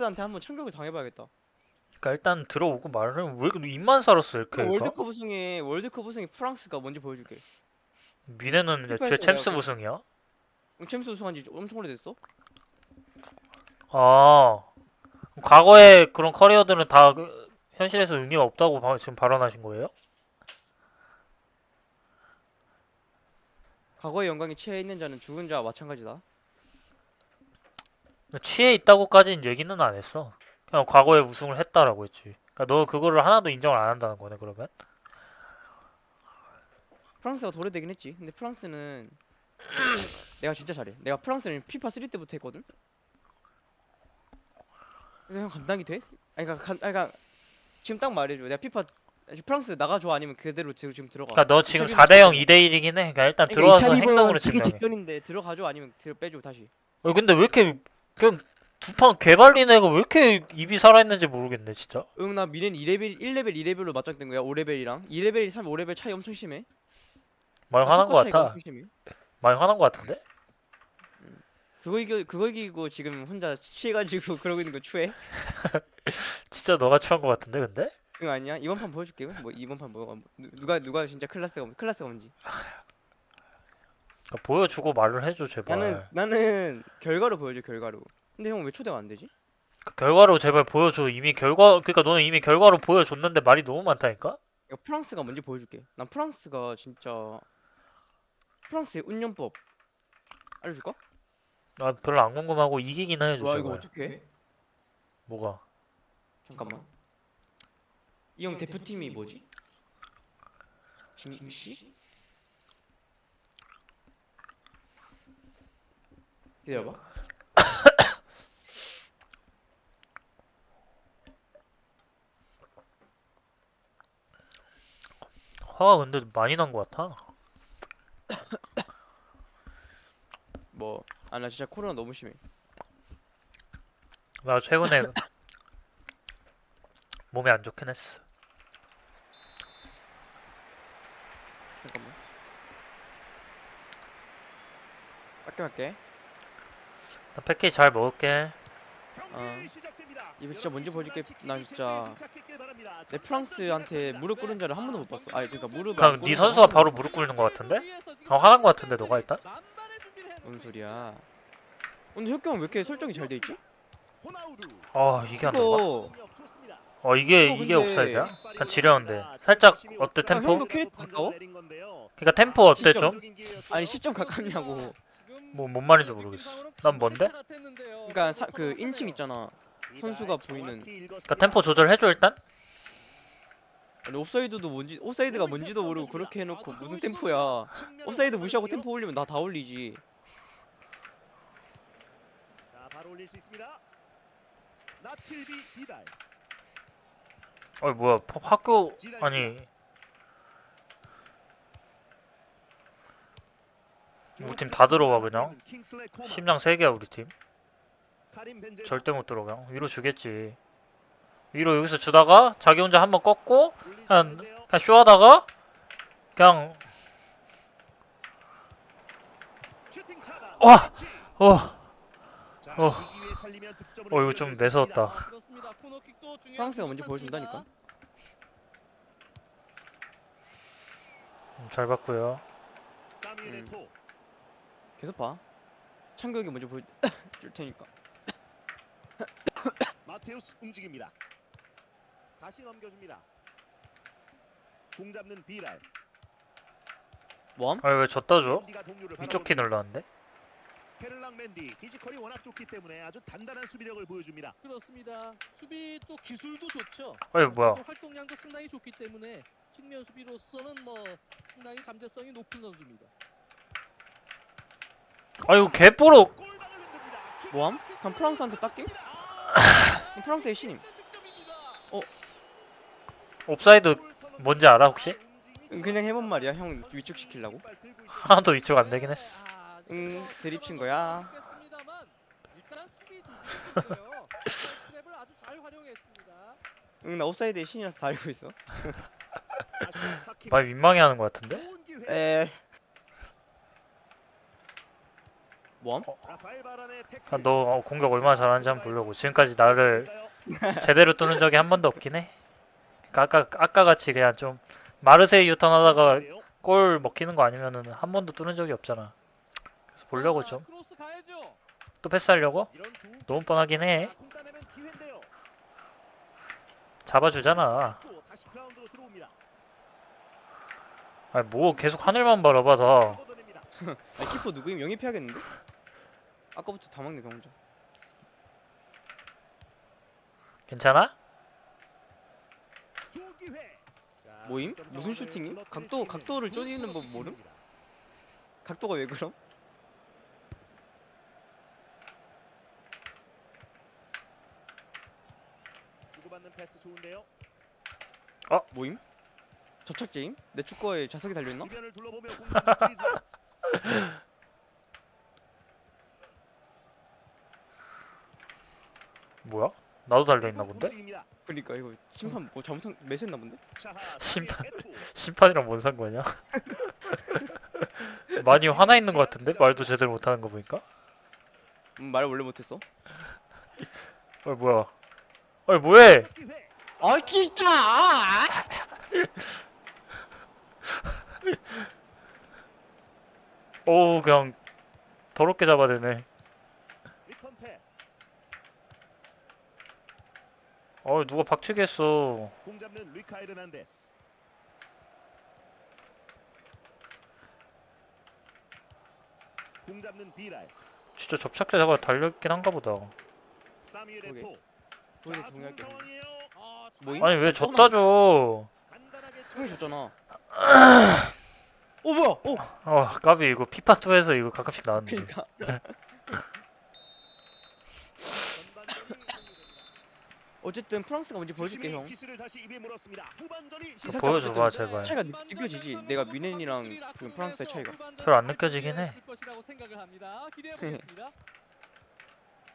프랑스한테 한번 참격을 당해봐야겠다. 그러니까 일단 들어오고 해. 왜 이렇게 입만 살았어 이렇게? 월드컵 우승에 월드컵 우승이 프랑스가 뭔지 보여줄게. 미네는 애초에 피파에서 챔스 우승이야? 응, 챔스 우승한 지 엄청 오래됐어? 아 과거에 그런 커리어들은 다그 현실에서 의미가 없다고 바- 지금 발언하신 거예요? 과거의 영광에 취해 있는 자는 죽은 자와 마찬가지다. 취해 있다고까지는 얘기는 안 했어. 그냥 과거에 우승을 했다라고 했지. 그러니까 너 그거를 하나도 인정을 안 한다는 거네 그러면? 프랑스가 더 오래되긴 했지. 근데 프랑스는 내가 진짜 잘해. 내가 프랑스는 피파 3 때부터 했거든. 그래서 형 감당이 돼? 아니 그러니까, 간- 아니, 그러니까 지금 딱 말해줘. 내가 피파 프랑스 나가줘 아니면 그대로 지금 지금 들어가. 그러니까 너 지금 2002년 4대0 직전이야. 2대 1이긴 해. 그러니까 일단 그러니까 들어와서 2002년 행동으로 지기 증명해. 직전인데 들어가줘 아니면 들어 빼줘 다시. 어, 근데 왜 이렇게 그냥 두 판 개발린 애가 왜 이렇게 입이 살아있는지 모르겠네 진짜. 응 나 미는 2레벨 1레벨 2레벨로 맞짱 뜬 거야 5레벨이랑 2레벨이 3 5레벨 차이 엄청 심해. 많이 화난 거 차이가 같아. 엄청 심해. 많이 화난 거 같은데? 그거 이겨 그거 이기고 지금 혼자 취해가지고 그러고 있는 거 추해? 진짜 너가 취한 거 같은데 근데? 응 아니야 이번 판 보여줄게 뭐 이번 판 뭐, 누- 누가 누가 진짜 클라스가 뭔- 클라스가 뭔지 그러니까 보여주고 말을 해줘 제발. 나는 나는 결과로 보여줘 결과로 근데 형 왜 초대가 안 되지? 그 결과로 제발 보여줘. 이미 결과 그러니까 너는 이미 결과로 보여줬는데 말이 너무 많다니까? 이거 프랑스가 뭔지 보여줄게 난 프랑스가 진짜 프랑스의 운영법 알려줄까? 나 별로 안 궁금하고 이기긴 해줘 와 제발. 이거 어떻게 뭐가? 잠깐만 이 형 대표팀이 뭐지? 김씨? 기다려봐 화가 근데 많이 난거 같아. 뭐 아 나 진짜 코로나 너무 심해 나 최근에 몸이 안 좋긴 했어. 잠깐만 할게 할게 나 패키지 잘 먹을게. 어. 이거 진짜 뭔지 보여줄게. 나 진짜 내 프랑스한테 무릎 꿇은 자를 한 번도 못 봤어. 아니 그러니까 무릎 그냥 네 선수가 바로 무릎 꿇는 거 같은데? 어, 화난 거 같은데 너가 일단? 뭔 소리야? 근데 혁경 왜 이렇게 설정이 잘 돼 있지? 아 이게 안? 이거 어 이게 이거 이게 근데- 옵사이드야? 그냥 지려운데 살짝 어때 아, 템포? 가까워? 그러니까 템포 어때 시점. 좀? 아니 시점 가깝냐고. 뭐 뭔 말인지 모르겠어. 난 뭔데? 그러니까 사, 그 인칭 있잖아. 선수가 보이는. 그러니까 템포 조절해줘 일단? 아니 옵사이드도 뭔지 옵사이드가 뭔지도 모르고 그렇게 해놓고 무슨 템포야? 옵사이드 무시하고 템포 올리면 나 다 올리지. 자, 바로 올릴 수 있습니다. 나칠비 비달. 어이 뭐야 파- 학교 아니 우리 팀 다 들어와 그냥. 심장 3개야 우리 팀. 절대 못 들어가 그냥 위로 주겠지 위로 여기서 주다가 자기 혼자 한번 꺾고 있는데요. 그냥 쇼하다가 그냥. 와! 어 자, 어. 득점을 어, 이거 좀. 매서웠다. 프랑스가 뭔지 보여준다니까. 음, 잘 봤고요 사무엘 음. 계속 봐. 창격이 먼저 보여줄 테니까. 마테우스 움직입니다. 다시 넘겨줍니다. 공 잡는 비랄. 뭐함? 아니 왜 졌다 줘? 이쪽 키. 눌렀는데? 페를랑 맨디 피지컬이 워낙 좋기 때문에 아주 단단한 수비력을 보여줍니다. 그렇습니다. 수비 또 기술도 좋죠. 어이 뭐야 또 활동량도 상당히 좋기 때문에 측면 수비로서는 뭐 상당히 잠재성이 높은 선수입니다. 아이고 개뽀록. 뭐함? 그럼 프랑스한테 닦임? 그럼 프랑스의 신임. 옵사이드 뭔지 알아, 혹시? 응, 그냥 해본 말이야. 형 위축 시키려고. 하나도 위쪽 안 되긴 했어 아, 응, 드립 친 거야. 모르겠습니다만 일단 수비 좋고요. 트랩을 아주 잘 활용했습니다. 응, 나 옵사이드의 신이라서 다 알고 있어. 많이 민망해하는 것 같은데? 에, 바란의 태클. 그냥 너 어, 공격 얼마나 잘하는지 한번 보려고. 지금까지 나를? 제대로 뚫는 적이 한 번도 없긴 해. 그러니까 아까 아까 같이 그냥 좀 마르세유 유턴 하다가 골 먹히는 거 아니면은 한 번도 뚫은 적이 없잖아. 그래서 보려고 자, 좀. 또 패스하려고? 너무 뻔하긴 해. 잡아주잖아. 아니 뭐 계속 하늘만 바라봐 다. 아니 키퍼 누구임? 영입해야겠는데? 아까부터 다 막네 경정 괜찮아? 두 기회. 자, 뭐임? 득점 무슨 슈팅임? 각도- 각도를 두 쪼이는 법 모름? 각도가 왜 그럼? 주고받는 패스 좋은데요. 뭐임? 접착제임? 내 축구화에 자석이 달려있나? 주변을 둘러보며. 뭐야? 나도 달려있나 본데? 그러니까 이거 심판 뭐 잘못한 매수했나 본데? 심판. 심판이랑 뭔 상관이야? 많이 화나 있는 것 같은데? 말도 제대로 못하는 거 보니까? 음, 말 원래 못했어 어 뭐야? 어이 뭐해? 아 진짜! 오 그냥 더럽게 잡아대네. 리턴 패스. 어 누가 박치기 했어. 공 잡는 리카 에르난데스. 공 잡는 비랄. 진짜 접착제 잡아 달려있긴 한가 보다. 사미엘 오케이. 에토. 보여서 자, 좋은 정리할게 상황이에요. 아? 아니 왜 졌다 줘? 간단하게 형이. 줬잖아 오 뭐야! 오! 어 까비 이거 피파2에서 이거 가끔씩 나왔는데. 그니까 전반전이 종료됩니다. 어쨌든 프랑스가 뭔지 보여줄게 형 그. 보여줘봐, 어쨌든 제발. 차이가 느, 느껴지지 내가 미넨이랑 그 프랑스의 차이가 별로 안 느껴지긴 해.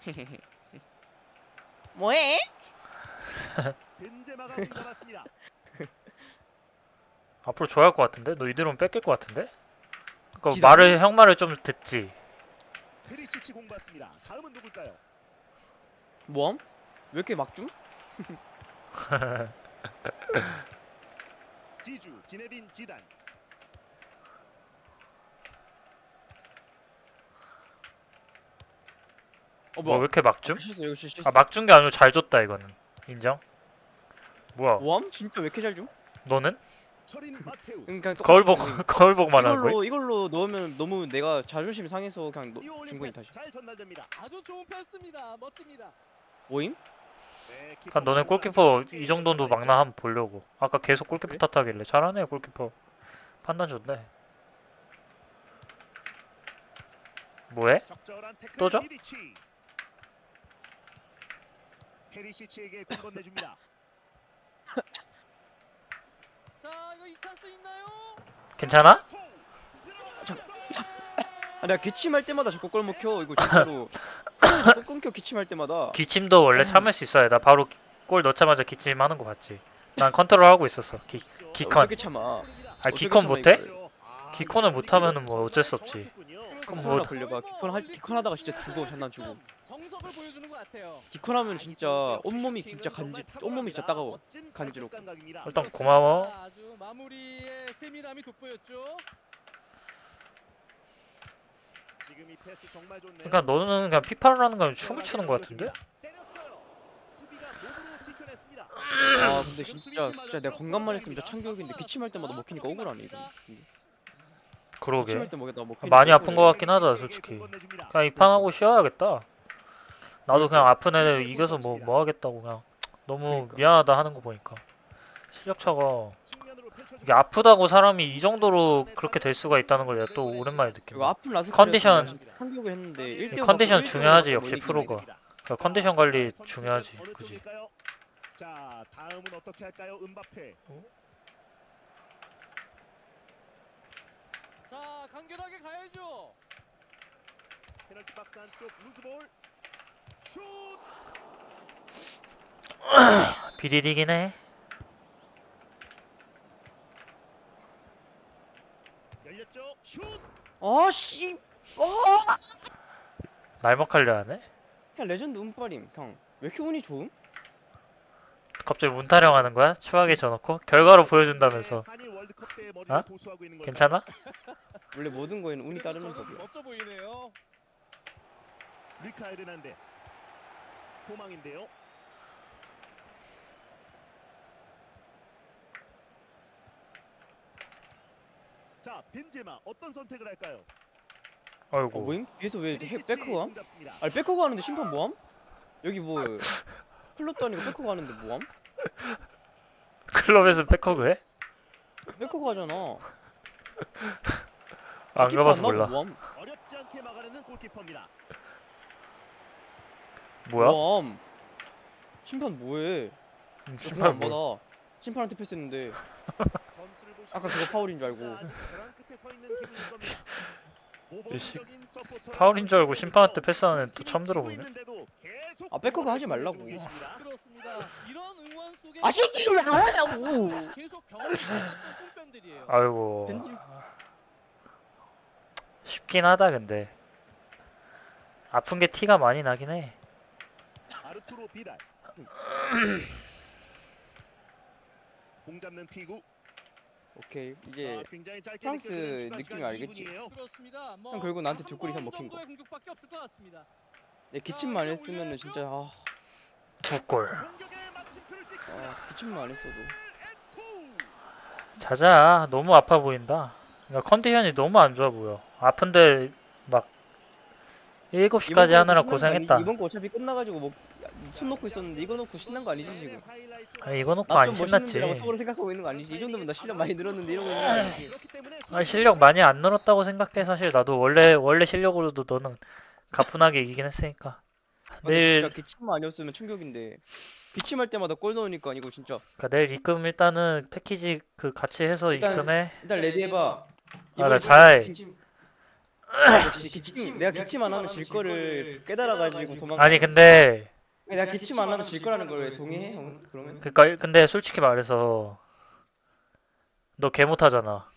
뭐해? 앞으로 좋아할 것 같은데? 너 이대로는 뺏길 것 같은데? 그니까 기다려. 말을 형 말을 좀 듣지. 페리시치 공 받습니다. 다음은 누굴까요? 뭐함? 왜 이렇게 막줌? 지주 지네딘 지단. 어뭐왜 뭐야 이렇게 막줌? 실수 이거 실수 아 막 준 게 아니고 잘 줬다 이거는. 인정? 뭐야? 뭐함? 진짜 왜 이렇게 잘 줌? 너는? 철인 마테우스. 그냥 거울 보고 똑같이 거울 보고만 하는 거야? 이걸로 이걸로 넣으면 너무 내가 자존심 상해서 그냥 준 거니 패스 다시 잘 전달됩니다. 아주 좋은 패스입니다. 멋집니다. 뭐임? 네, 키퍼 그러니까 너네 골키퍼 이 정도도 막나 한번 보려고. 아까 계속 골키퍼 그래? 탓하길래 잘하네 골키퍼. 판단 좋네. 뭐해? 적절한 태클 또 줘? 미디치. 페리시치에게 공 건네줍니다. 자, 이거 이 찬스 있나요? 괜찮아? 아 내가 기침할 때마다 자꾸 꼴 먹혀 이거 진짜로 자꾸 끊겨 기침할 때마다 기침도 원래 참을 수 있어야 나 바로 기- 골 넣자마자 기침하는 거 봤지. 난 컨트롤 하고 있었어. 기, 기컨. 어떻게 참아 아 어떻게 기컨 참아, 못해? 이걸. 기콘을 못하면은 뭐 어쩔 수 없지. 그럼 뭐- 뭐 걸려봐 기컨 할 기컨 하다가 진짜 죽어 정석을 보여주는 것 같아요. 기컨 하면 진짜 온몸이 진짜 간지 온몸이 진짜 따가워 간지럽고. 일단 고마워. 자, 아주 마무리에 세밀함이 돋보였죠. 지금 이 패스 정말 좋네요. 그러니까 너는 그냥 피파를 하는 거 아니고 춤을 추는 거 같은데? 아 근데 진짜 진짜 내가 건강만 했으면 진짜 참교육인데 기침할 때마다 먹히니까 억울하네 이거 그러게. 기침할 때 많이 아픈 거. 같긴 하다 솔직히. 그냥 이 판 하고 쉬어야겠다. 나도 그냥 아픈 애 이겨서 뭐뭐 하겠다고 그냥 너무 그러니까. 미안하다 하는 거 보니까 실력 차가 이게 아프다고 사람이 이 정도로 그렇게 될 수가 있다는 걸 내가 또 오랜만에 이거 느낀다. 아픈 라스 컨디션. 참교육을 했는데 1대 이 컨디션 중요하지, 역시 프로가. 그러니까 컨디션 관리 중요하지. 그지? 자, 다음은 어떻게 할까요? 음바페. 자, 간결하게 가야죠. 페널티 박스 안쪽 루즈볼. 슛! 비디디긴 해. 열렸죠? 슛! 아씨 어 날먹하려 하네? 그냥 레전드 운빨임 형. 왜 이렇게 운이 좋음? 갑자기 문 타령하는 거야? 추하게 져놓고? 결과로 보여준다면서 머리를 어? 보수하고 있는 걸까요? 괜찮아? 원래 모든 거에는 운이 따르는 법이야. 멋져 보이네요. 리카 에르난데스 도망인데요. 자 벤제마 어떤 선택을 할까요? 어 어이구 뭐임? 뒤에서 왜 해- 잡습니다. 아니 백허가 하는데 심판 뭐함? 여기 뭐 클럽도 아니고 백허가 하는데 뭐함? 클럽에서 백허그 해? 백허가 하잖아. 안 가봐서 몰라 뭐함? 어렵지 않게 막아내는 골키퍼입니다. 뭐야? 뭐함? 심판 뭐해? 음, 심판 안뭐 받아. 심판한테 패스했는데 아까 그거 파울인 줄 알고. 파울인 줄 알고 심판한테 패스하는 또 팀이 처음 들어보네 아, 백허가 하지 말라고. 보여주고 계십니다. 그렇습니다. 이런 응원 속에 아 새끼 왜안 하냐고! 계속 팬들이에요. 아이고 벤지 쉽긴 하다 근데 아픈 게 티가 많이 나긴 해 아르투로 비달. 공 잡는 피구. 오케이 이제 아, 굉장히 짧게 프랑스 느껴지는 추가 느낌이 시간 알겠지? 2분이에요. 그렇습니다. 뭐형 결국 나한테 한두골 이상 번 먹힌 거. 정도의 공격밖에 없을 것 같습니다. 내 기침만 안 했으면은 진짜 아, 두 골 공격에 마침표를 찍습니다. 아 기침만 안 했어도 투. 자자 너무 아파 보인다 그러니까 컨디션이 너무 안 좋아 보여 아픈데 막 7시까지 하느라 고생했다. 이번 거 어차피 끝나가지고 뭐 손 놓고 있었는데 이거 놓고 신난 거 아니지 지금? 아 이거 놓고 안 나좀 신났지. 멋있는데라고 속으로 생각하고 있는 거 아니지? 이 정도면 나 실력 많이 늘었는데 이러고 있는 거 아니지? 그렇기 때문에 아 실력 많이 안 늘었다고 생각해. 사실 나도 원래 원래 실력으로도 너는 가뿐하게 이기긴 했으니까. 내일 진짜 기침만 아니었으면 충격인데. 기침할 때마다 골 넣으니까 이거 진짜. 그러니까 내일 입금 일단은 패키지 그 같이 해서 일단 입금해. 일단 레디 해봐. 아나 잘 역시 기침 내가 기침 안 하면 질 거를 깨달아가지고 도망가 아니 근데 내가 기침 안 하면 질 거라는 걸 왜 동의해? 형? 그러면? 그니까 근데 솔직히 말해서 너 개 못하잖아